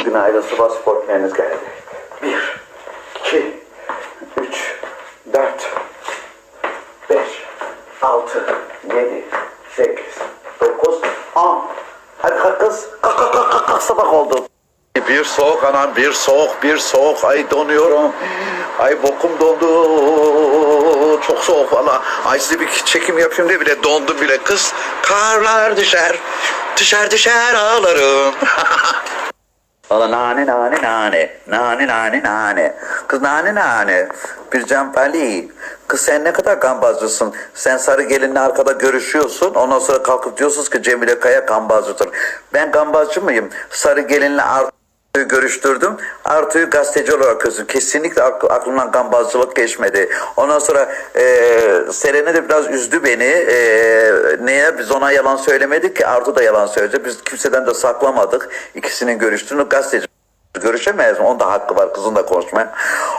Bugün ailesi var sportmeniniz geldi. Bir, iki, üç, dört, beş, altı, yedi, sekiz, dokuz, on. Hadi kalk kız. Kalk kalk kalk kalk, kalk sabah oldu. Bir soğuk anam bir soğuk bir soğuk ay donuyorum. Ay bokum dondu. Çok soğuk valla. Ay size bir çekim yapayım diye bile dondum bile kız. Karlar düşer. Düşer düşer ağlarım. Valla nane nane nane. Nane nane nane. Kız nane nane. Bir Canpali. Kız sen ne kadar gambazcısın. Sen sarı gelinle arkada görüşüyorsun. Ondan sonra kalkıp diyorsunuz ki Cemile Kaya gambazcıdır. Ben gambazcı mıyım? Sarı gelinle Artu'yu görüştürdüm. Artu'yu gazeteci olarak gözüm. Kesinlikle ak- aklımdan gambazcılık geçmedi. Ondan sonra e, Serene de biraz üzdü beni. E, neye? Biz ona yalan söylemedik ki. Artu da yalan söyledi. Biz kimseden de saklamadık. İkisinin görüştüğünü gazeteci görüşemez mi? Onda hakkı var kızın da konuşmaya.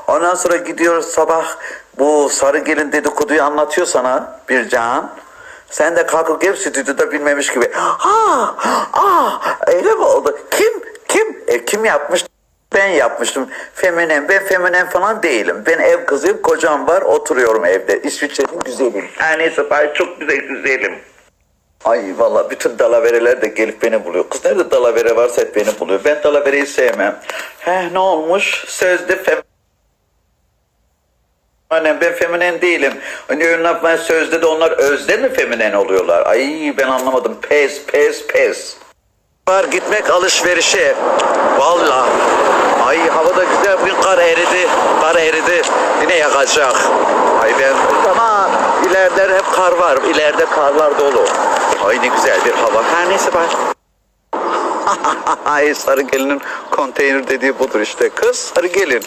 Ondan sonra gidiyoruz sabah bu sarı gelin dedikoduyu anlatıyor sana bir can. Sen de kalkıp gel stüdyoda bilmemiş gibi. Ha, ah, öyle mi oldu? Kim, e, kim yapmış? Ben yapmıştım. Feminen, ben feminen falan değilim. Ben ev kızıyım, kocam var, oturuyorum evde. İsviçre'nin güzelim. Her neyse ben çok güzel güzelim. Ay valla bütün dalavereler de gelip beni buluyor. Kız nerede dalavere varsa hep beni buluyor. Ben dalavereyi sevmem. He ne olmuş? Sözde fem... Annem ben feminen değilim. Hani ünlü sözde de onlar özde mi feminen oluyorlar? Ay ben anlamadım. Pes pes pes. Var gitmek alışverişe. Valla. Ay havada güzel bugün kar eridi. Kar eridi. Yine yakacak. Ay ben tamam. İleride hep kar var. İleride karlar dolu. Ay ne güzel bir hava. Her neyse ben. Ay sarı gelinin konteyner dediği budur işte. Kız sarı gelin.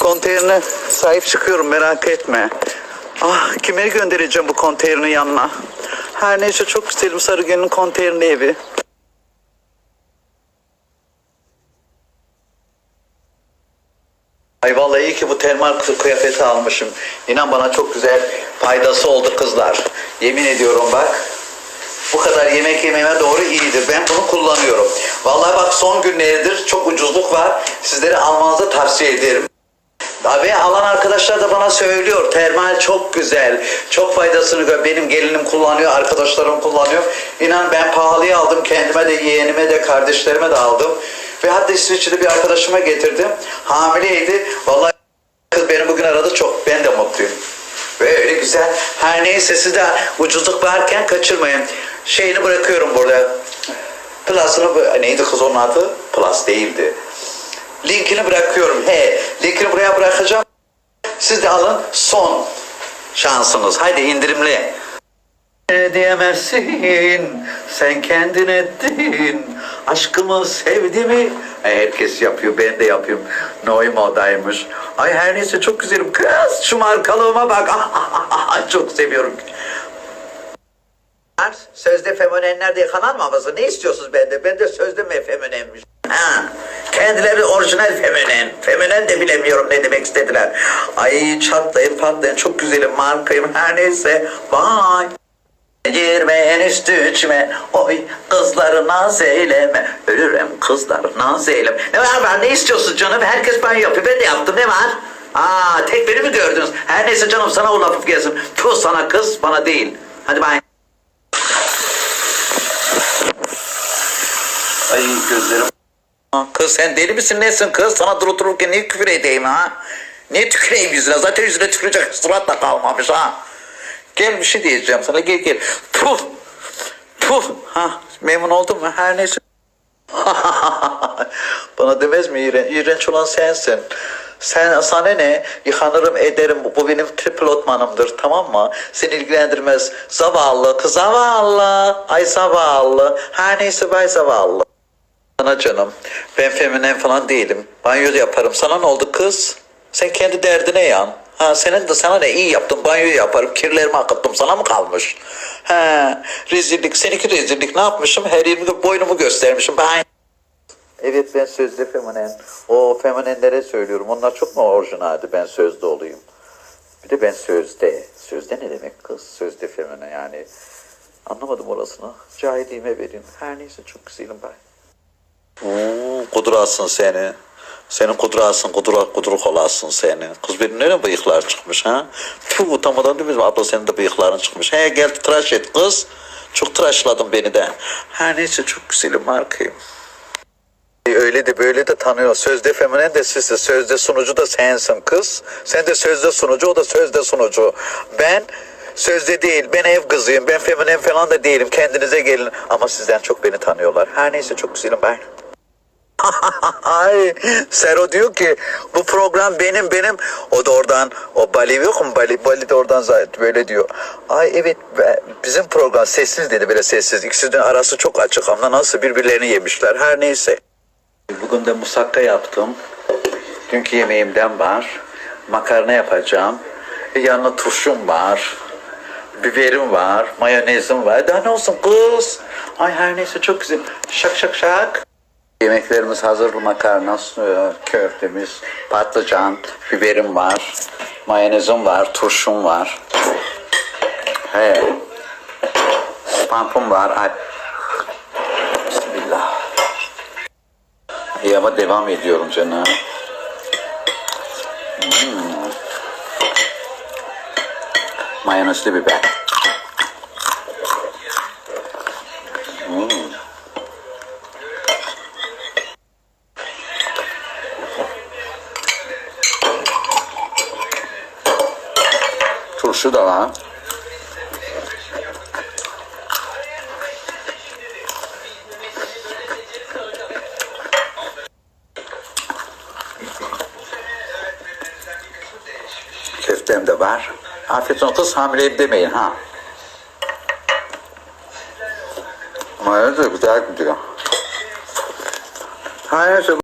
Konteynerine sahip çıkıyorum merak etme. Ah kime göndereceğim bu konteynerin yanına? Her neyse çok güzelim sarı gelinin konteynerli evi. Ay vallahi iyi ki bu termal kı- kıyafeti almışım. İnan bana çok güzel faydası oldu kızlar. Yemin ediyorum bak. Bu kadar yemek yememe doğru iyidir. Ben bunu kullanıyorum. Vallahi bak son günlerdir çok ucuzluk var. Sizlere almanızı tavsiye ederim. Ve alan arkadaşlar da bana söylüyor. Termal çok güzel. Çok faydasını gör. Benim gelinim kullanıyor, arkadaşlarım kullanıyor. İnan ben pahalıya aldım. Kendime de, yeğenime de, kardeşlerime de aldım. Ve hatta İsviçre'de bir arkadaşıma getirdim. Hamileydi. Vallahi kız beni bugün aradı çok. Ben de mutluyum. Böyle güzel. Her neyse siz de ucuzluk varken kaçırmayın. Şeyini bırakıyorum burada. Plus'ını neydi kız onun adı? Plus değildi. Linkini bırakıyorum. He, linkini buraya bırakacağım. Siz de alın son şansınız. Haydi indirimli. Ne diyemezsin, sen kendin ettin. Aşkımı sevdiğimi e, herkes yapıyor, ben de yapıyorum. Noy modaymış. Ay her neyse çok güzelim. Kız şu markalığıma bak. çok seviyorum. Sözde feminenler diye kanal mı havası? Ne istiyorsunuz bende? Ben de sözde mi feminenmiş? Ha, kendileri orijinal feminen. Feminen de bilemiyorum ne demek istediler. Ay çatlayın patlayın çok güzelim markayım her neyse. Bye. Girmeyen üstü içme, oy kızları naz eyleme. Ölürüm kızları naz eyleme. Ne var var ne istiyorsun canım? Herkes banyo yapıyor. Ben de yaptım ne var? Aa tek beni mi gördünüz? Her neyse canım sana o lafı gelsin. Tuh sana kız bana değil. Hadi bay. Ay gözlerim. Kız sen deli misin nesin kız? Sana durup dururken niye küfür edeyim ha? Niye tüküreyim yüzüne? Zaten yüzüne tükürecek surat da kalmamış ha. Gel bir şey diyeceğim sana gel gel. Puh. Puh. Ha, memnun oldun mu? Her neyse. Bana demez mi iğrenç? İğrenç olan sensin. Sen sana ne? Yıkanırım ederim. Bu, bu benim tripilotmanımdır tamam mı? Seni ilgilendirmez. Zavallı. Kız zavallı. Ay zavallı. Her neyse bay zavallı. Sana canım. Ben feminen falan değilim. Banyo yaparım. Sana ne oldu kız? Sen kendi derdine yan. Ha senin de sana ne iyi yaptım banyo yaparım kirlerimi akıttım sana mı kalmış? Ha rezillik seninki rezillik ne yapmışım her yerimi boynumu göstermişim ben. Evet ben sözde feminen. O feminenlere söylüyorum onlar çok mu orijinaldi ben sözde olayım. Bir de ben sözde. Sözde ne demek kız? Sözde feminen yani. Anlamadım orasını. Cahilliğime verin. Her neyse çok güzelim ben. Oo, kudrasın seni. Senin kudrasın, kudura, kuduruk olasın seni. Kız benim nereye bıyıklar çıkmış ha? Tüh utanmadan değil mi? Abla senin de bıyıkların çıkmış. He gel tıraş et kız. Çok tıraşladın beni de. Her neyse çok güzelim markayım. Öyle de böyle de tanıyor. Sözde feminen de sizsin. Sözde sunucu da sensin kız. Sen de sözde sunucu, o da sözde sunucu. Ben sözde değil. Ben ev kızıyım. Ben feminen falan da değilim. Kendinize gelin. Ama sizden çok beni tanıyorlar. Her neyse çok güzelim ben. Ay Sero diyor ki bu program benim benim o da oradan o Bali yok mu Bali Bali de oradan zaten böyle diyor. Ay evet be- bizim program sessiz dedi böyle sessiz ikisinin arası çok açık ama nasıl birbirlerini yemişler her neyse. Bugün de musakka yaptım. Dünkü yemeğimden var. Makarna yapacağım. E, yanına turşum var. Biberim var. Mayonezim var. Daha ne olsun kız? Ay her neyse çok güzel. Şak şak şak. Yemeklerimiz hazır. Makarna, e, köftemiz, patlıcan, biberim var. Mayonezim var. Turşum var. He. Spampum var. Ay. Bismillah. İyi ama devam ediyorum canım. Hmm. Mayonezli biber. Turşu da var. Köftem de var. Afiyet olsun kız hamileyim demeyin ha. Mayonez de güzel gidiyor. Hayır